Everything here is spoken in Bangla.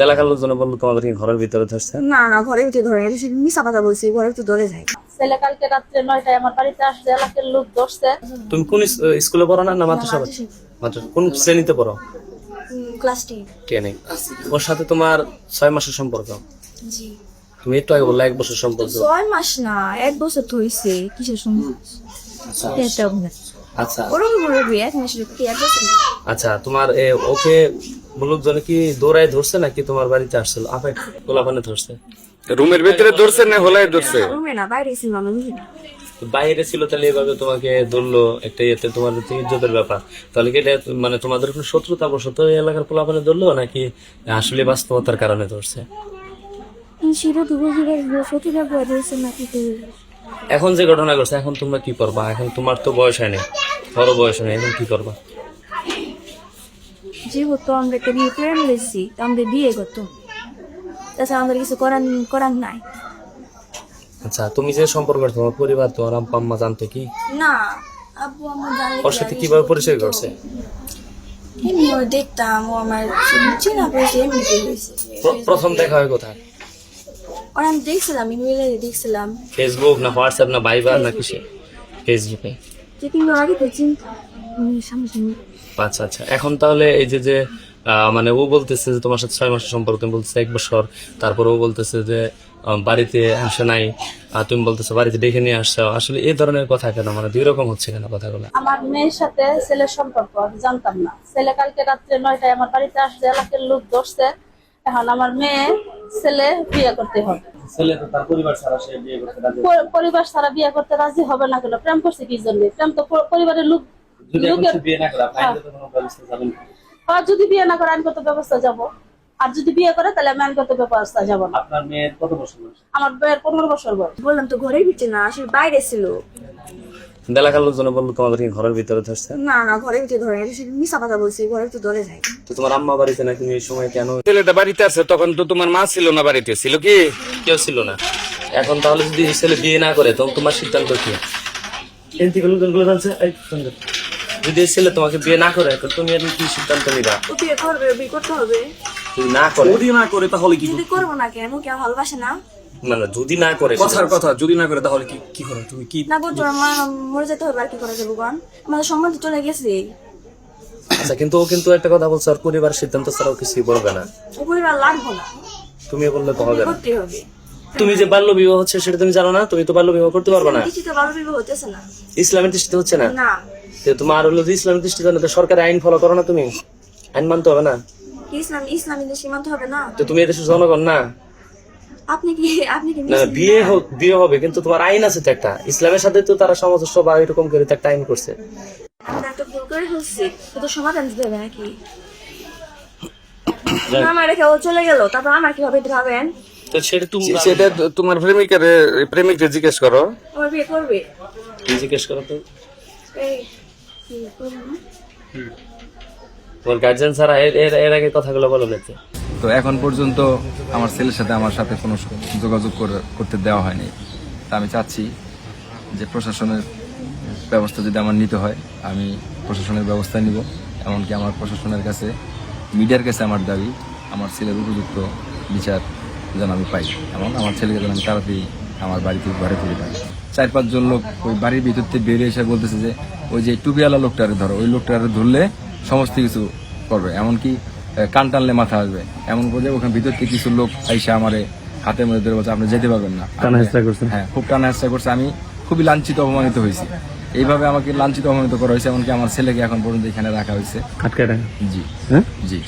এলাকার লোকজন বলল তোমাদেরকে ঘরের ভিতরে ধরছে না না ঘরের ভিতরে ধরে এটা শুধু মিশা কথা বলছি ঘরের ভিতরে ধরে যায় ছেলে কালকে রাত্রে নয়টায় আমার বাড়িতে আসছে এলাকার লোক ধরছে। তুমি কোন স্কুলে পড়ো না না মাদ্রাসা? মাদ্রাসা কোন শ্রেণীতে পড়ো? ক্লাস টেন ওর সাথে তোমার ছয় মাসের সম্পর্ক? জি। তুমি একটু আগে বললে এক বছর সম্পর্ক। ছয় মাস না এক বছর তো হয়েছে কিসের সময় এটা আচ্ছা। ওরকম এক মাসের কি এক বছর? আচ্ছা তোমার এ, ওকে লোকজনে কি দৌড়ায় ধরছে নাকি তোমার বাড়িতে আসছিল? আপে গোলাপানে ধরছে। রুমের ভিতরে ধরছে না হোলায় ধরছে? রুমে না বাইরে আমি তো বাইরে ছিল তাহলে এভাবে তোমাকে ধরলো একটা ইয়েতে তোমার ইজ্জতের ব্যাপার। তাহলে কি এটা মানে তোমাদের কোনো শত্রুতা বশত এই এলাকার পোলাপানে ধরলো নাকি আসলে বাস্তবতার কারণে ধরছে? সেটা তো বুঝে গেছে সত্যিটা বয়ে নাকি এখন যে ঘটনা ঘটছে এখন তোমরা কি করবা? এখন তোমার তো বয়স হয়নি বড় বয়স হয়নি এখন কি করবা? যেহেতু আমরা একটা বিয়ে প্রেম লেছি আমাদের বিয়ে করতো তাছাড়া আমাদের কিছু করার করার নাই। আচ্ছা তুমি যে সম্পর্ক তোমার পরিবার তোমার আম্মা জানতো কি? না আব্বু আমার জানলে ওর সাথে কীভাবে পরিচয় করছে? এমনি দেখতাম ও আমার চেনা পড়েছে এমনি হয়েছে। প্রথম দেখা হয় কোথায়? আর আমি দেখছিলাম ইমেলে দেখছিলাম। ফেসবুক না হোয়াটসঅ্যাপ না ভাইবার না কিসে? ফেসবুকে যে আগে তো চিন্তা সামনে আচ্ছা আচ্ছা। এখন তাহলে এই যে যে মানে ও বলতেছে যে তোমার সাথে ছয় মাসের সম্পর্ক তুমি বলতেছে এক বছর। তারপর ও বলতেছে যে বাড়িতে আসে নাই। আর তুমি বলতেছো বাড়িতে ডেকে নিয়ে আসছো। আসলে এই ধরনের কথা কেন? মানে দুই রকম হচ্ছে কেন কথাগুলো? আমার মেয়ের সাথে ছেলের সম্পর্ক আমি জানতাম না। ছেলে কালকে রাত্রে নয়টায় আমার বাড়িতে আসছে এলাকার লোক ধরছে। এখন আমার মেয়ে ছেলে বিয়ে করতে হবে। ছেলে তো তার পরিবার ছাড়া সে বিয়ে করতে রাজি পরিবার ছাড়া বিয়ে করতে রাজি হবে না কেন? প্রেম করছে কি জন্য? প্রেম তো পরিবারের লোক আর যদি বিয়ে না করে আইনগত ব্যবস্থা যাব। আর যদি বিয়ে করে তাহলে আমি আইনগত ব্যবস্থা যাব না। আপনার মেয়ের কত বছর বয়স? আমার বইয়ের পনেরো বছর বয়স। বললাম তো ঘরের ভিতরে না আসলে বাইরে ছিল। এলাকার লোকজন বলল তোমাদেরকে ঘরের ভিতরে ধরছে। না না ঘরের ভিতরে ধরে মিশা কথা বলছি ঘরের ভিতরে ধরে যায় তো তোমার আম্মা বাড়িতে না তুমি এই সময় কেন? ছেলেটা বাড়িতে আছে তখন তো তোমার মা ছিল না বাড়িতে ছিল কি? কেউ ছিল না। এখন তাহলে যদি ছেলে বিয়ে না করে তখন তোমার সিদ্ধান্ত কি? জানছে। যদি ছেলে তোমাকে বিয়ে না করে তো তুমি এখন কি সিদ্ধান্ত নিবা? ও বিয়ে করবে বিয়ে করতে হবে। যদি না করে যদি না করে তাহলে কি যদি করব? না কেন? কে ভালোবাসে না? মানে যদি না করে কথার কথা যদি না করে তাহলে কি কি করো তুমি? কি না করতো আমার মরে যেতে হবে আর কি করা যাবে গান আমাদের সম্মান তো চলে গেছে। আচ্ছা কিন্তু ও কিন্তু একটা কথা বলছে আর পরিবার সিদ্ধান্ত ছাড়াও কিছুই বলবে না। ও পরিবার লাগবো না। তুমি বললে তো হবে না। করতে হবে। তুমি যে বাল্য বিবাহ হচ্ছে সেটা তুমি জানো না? তুমি তো বাল্য বিবাহ করতে পারবে না। কিছু তো ভালো বিবাহ হতেছে না। ইসলামের দৃষ্টিতে হচ্ছে না? না। তো তোমার হলো যে ইসলামের দৃষ্টিতে না তো সরকারি আইন ফলো করো না তুমি? আইন মানতে হবে না? ইসলাম? ইসলামী দেশ সীমান্ত হবে না? তো তুমি এদেশের জনগণ না? আপনি কি আপনি কি না বিয়ে হোক বিয়ে হবে কিন্তু তোমার আইন আছে তো একটা। ইসলামের সাথে তো তারা সামঞ্জস্য বা এরকম করে তো একটা আইন করছে। আমরা একটা ভুল করে ফেলছি। তো সমাধান দিতে হবে নাকি? আমার রেখে ও চলে গেল। তারপর আমার কি হবে ভাবেন? তো সেটা তুমি সেটা তোমার প্রেমিকের প্রেমিককে জিজ্ঞেস করো। আমার বিয়ে করবে। জিজ্ঞেস করো তো? এই? তোমার গার্জেন ছাড়া এর এর- আগে কথাগুলো বলো নাকি? তো এখন পর্যন্ত আমার ছেলের সাথে আমার সাথে কোনো যোগাযোগ করতে দেওয়া হয়নি। তা আমি চাচ্ছি যে প্রশাসনের ব্যবস্থা যদি আমার নিতে হয়, আমি প্রশাসনের ব্যবস্থা নিব। এমনকি আমার প্রশাসনের কাছে, মিডিয়ার কাছে আমার দাবি, আমার ছেলের উপযুক্ত বিচার যেন আমি পাই। এবং আমার ছেলেকে যেন আমি তাড়াতাড়ি আমার বাড়িতে ঘরে ফিরে পাই চার পাঁচজন লোক ওই বাড়ির ভিতর থেকে বেরিয়ে এসে বলতেছে যে ওই যে টুপিওয়ালা লোকটারে ধরো ওই লোকটারে ধরলে সমস্ত কিছু করবে। এমনকি কান টানলে মাথা আসবে। এমন করে ওখানে ভিতর থেকে কিছু লোক আইসা আমারে হাতের মধ্যে ধরে বলছে আপনি যেতে পারবেন না। টানা করছে? হ্যাঁ খুব টানা হেঁচড়া করছে। আমি খুবই লাঞ্ছিত অপমানিত হয়েছি। এইভাবে আমাকে লাঞ্ছিত অপমানিত করা হয়েছে। এমনকি আমার ছেলেকে এখন পর্যন্ত এখানে রাখা হয়েছে। আটকে জি। হ্যাঁ? জি।